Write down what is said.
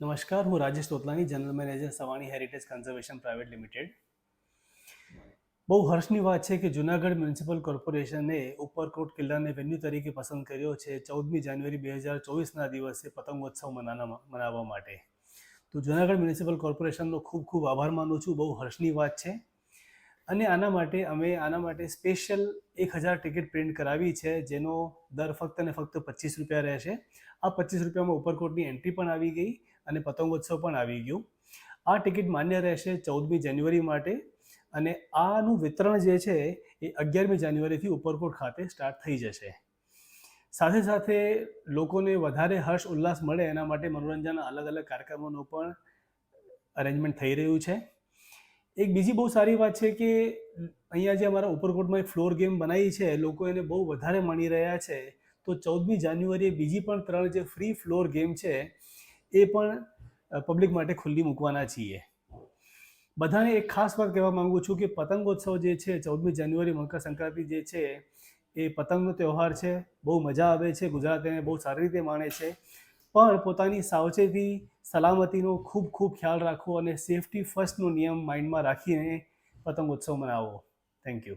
નમસ્કાર, હું Rajesh Totlani, general manager Savani heritage conservation private limited. બહુ હર્ષની વાત છે કે જુનાગઢ મ્યુનિસિપલ કોર્પોરેશને ઉપરકોટ કિલ્લાને વેન્યુ તરીકે પસંદ કર્યો છે ચૌદમી જાન્યુઆરી બે હજાર ચોવીસના દિવસે પતંગોત્સવ મનાવવા માટે. તો જુનાગઢ મ્યુનિસિપલ કોર્પોરેશનનો ખૂબ ખૂબ આભાર માનું છું, બહુ હર્ષની વાત છે. અને આના માટે અમે, આના માટે સ્પેશિયલ એક હજાર ટિકિટ પ્રિન્ટ કરાવી છે, જેનો દર ફક્ત અને ફક્ત પચીસ રૂપિયા રહેશે. આ પચીસ રૂપિયામાં ઉપરકોટની એન્ટ્રી પણ આવી ગઈ. અને પતંગોત્સવ પણ આવી ગયું. આ ટિકિટ માન્ય રહેશે ચૌદમી જાન્યુઆરી માટે અને આનું વિતરણ જે છે એ અગિયારમી જાન્યુઆરીથી ઉપરકોટ ખાતે સ્ટાર્ટ થઈ જશે. સાથે સાથે લોકોને વધારે હર્ષ ઉલ્લાસ મળે એના માટે મનોરંજનના અલગ અલગ કાર્યક્રમોનું પણ અરેન્જમેન્ટ થઈ રહ્યું છે. એક બીજી બહુ સારી વાત છે કે અહીંયા જે અમારા ઉપરકોટમાં એક ફ્લોર ગેમ બનાવી છે, લોકો એને બહુ વધારે માણી રહ્યા છે. તો ચૌદમી જાન્યુઆરીએ બીજી પણ ત્રણ જે ફ્રી ફ્લોર ગેમ છે એ પણ પબ્લિક માટે ખુલ્લી મૂકવાના છીએ. બધાને એક ખાસ વાત કહેવા માંગુ છું કે પતંગોત્સવ જે છે, ચૌદમી જાન્યુઆરી મકર સંક્રાંતિ જે છે, એ પતંગનો તહેવાર છે. બહુ મજા આવે છે, ગુજરાત એને બહુ સારી રીતે માણે છે. પણ પોતાની સાવચેતી, સલામતીનો ખૂબ ખૂબ ખ્યાલ રાખવો અને સેફટી ફર્સ્ટનો નિયમ માઇન્ડમાં રાખીને પતંગોત્સવ મનાવો. Thank you